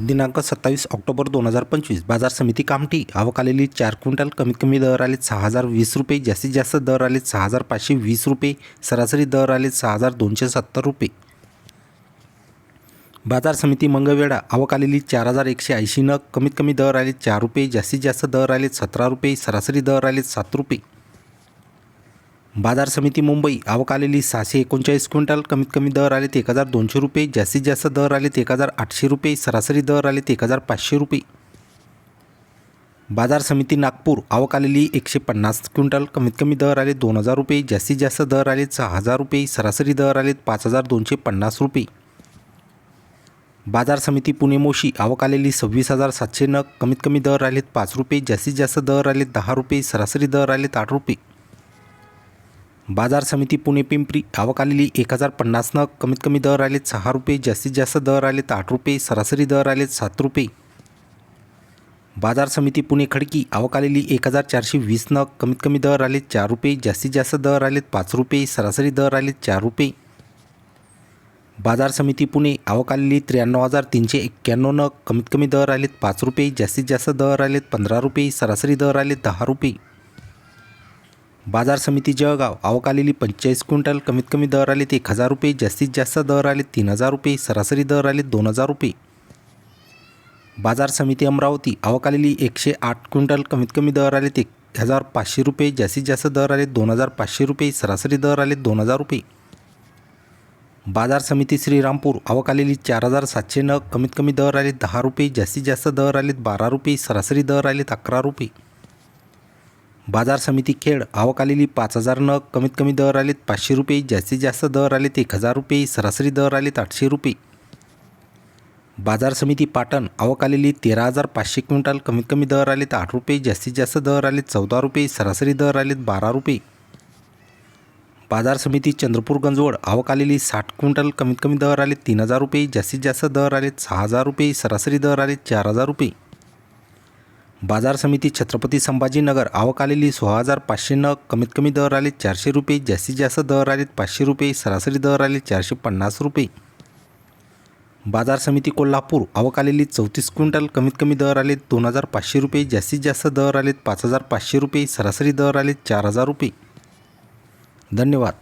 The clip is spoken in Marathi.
दिनांक सत्तावीस ऑक्टोबर दोन हजार पंचवीस. बाजार समिती कामठी. आवक आलेली चार क्विंटल कमीत कमी दर आले सहा हजार वीस रुपये. जास्तीत जास्त दर आले सहा हजार पाचशे वीस रुपये. सरासरी दर आले सहा हजार दोनशे सत्तर रुपये. बाजार समिती मंगळवेढा. आवक आलेली चार हजार एकशे ऐंशी नग. कमीत कमी दर आले चार रुपये. जास्तीत जास्त दर आले सतरा रुपये. सरासरी दर आले सात रुपये. बाजार समिती मुंबई आवक आलेली सहाशे एकोणचाळीस क्विंटल कमीत कमी दर आले ते एक हजार दोनशे रुपये जास्तीत जास्त दर आलेत एक हजार आठशे रुपये सरासरी दर आलेत एक हजार पाचशे रुपये. बाजार समिती नागपूर आवक आलेली एकशे पन्नास क्विंटल कमीत कमी दर आले दोन हजार रुपये जास्तीत जास्त दर आले सहा हजार रुपये सरासरी दर आलेत पाच हजार दोनशे पन्नास रुपये. बाजार समिती पुणे मोशी आवक आलेली सव्वीस हजार सातशे नग कमीत कमी दर आलेत पाच रुपये जास्तीत जास्त दर आलेत दहा रुपये सरासरी दर आलेत आठ रुपये. बाजार समिती पुणे पिंपरी आवक आलेली एक हजार पन्नास नग कमीत कमी दर आलेत सहा रुपये जास्तीत जास्त दर आलेत आठ रुपये सरासरी दर आलेत सात रुपये. बाजार समिती पुणे खडकी आवक आलेली एक हजार चारशे वीस नग कमीत कमी दर आलेत चार रुपये जास्तीत जास्त दर आलेत पाच रुपये सरासरी दर आलेत चार रुपये. बाजार समिती पुणे आवक आलेली त्र्याण्णव हजार तीनशे एक्क्याण्णवनं कमीत कमी दर आलेत पाच रुपये जास्तीत जास्त दर आलेत पंधरा रुपये सरासरी दर आलेत दहा रुपये. बाजार समिती जळगाव अवकालेली पंचेचाळीस क्विंटल कमीत कमी दर आलेत एक हजार रुपये जास्तीत जास्त दर आले तीन हजार रुपये सरासरी दर आले दोन हजार रुपये. बाजार समिती अमरावती अवकालेली एकशे आठ क्विंटल कमीत कमी दर आलेत एक हजार पाचशे रुपये जास्तीत जास्त दर आले दोन हजार पाचशे रुपये सरासरी दर आले दोन हजार रुपये. बाजार समिती श्रीरामपूर अवकालेली चार हजार सातशे नग कमीत कमी दर आले दहा रुपये जास्तीत जास्त दर आलेत बारा रुपये सरासरी दर आलेत अकरा रुपये. बाजार समिती खेड आवक आलेली पाच हजार नग कमीत कमी दर आलेत पाचशे रुपये जास्तीत जास्त दर आलेत एक हजार रुपये सरासरी दर आलेत आठशे रुपये. बाजार समिती पाटण आवक आलेली तेरा हजार पाचशे क्विंटल कमीत कमी दर आलेत आठ रुपये जास्तीत जास्त दर आलेत चौदा रुपये सरासरी दर आलेत बारा रुपये. बाजार समिती चंद्रपूर गंजवड आवक आलेली साठ क्विंटल कमीत कमी दर आलेत तीन हजार रुपये जास्तीत जास्त दर आलेत सहा हजार रुपये सरासरी दर आलेत चार हजार रुपये. बाजार समिती छत्रपती संभाजीनगर आवक आलेली सोळा हजार पाचशे नग कमीत कमी दर आले चारशे रुपये जास्तीत जास्त दर आलेत पाचशे रुपये सरासरी दर आले चारशे पन्नास रुपये. बाजार समिती कोल्हापूर आवक आलेली चौतीस क्विंटल कमीत कमी दर आले दोन हजार पाचशे रुपये जास्तीत जास्त दर आलेत पाच हजार पाचशे रुपये सरासरी दर आलेत चार हजार रुपये. धन्यवाद.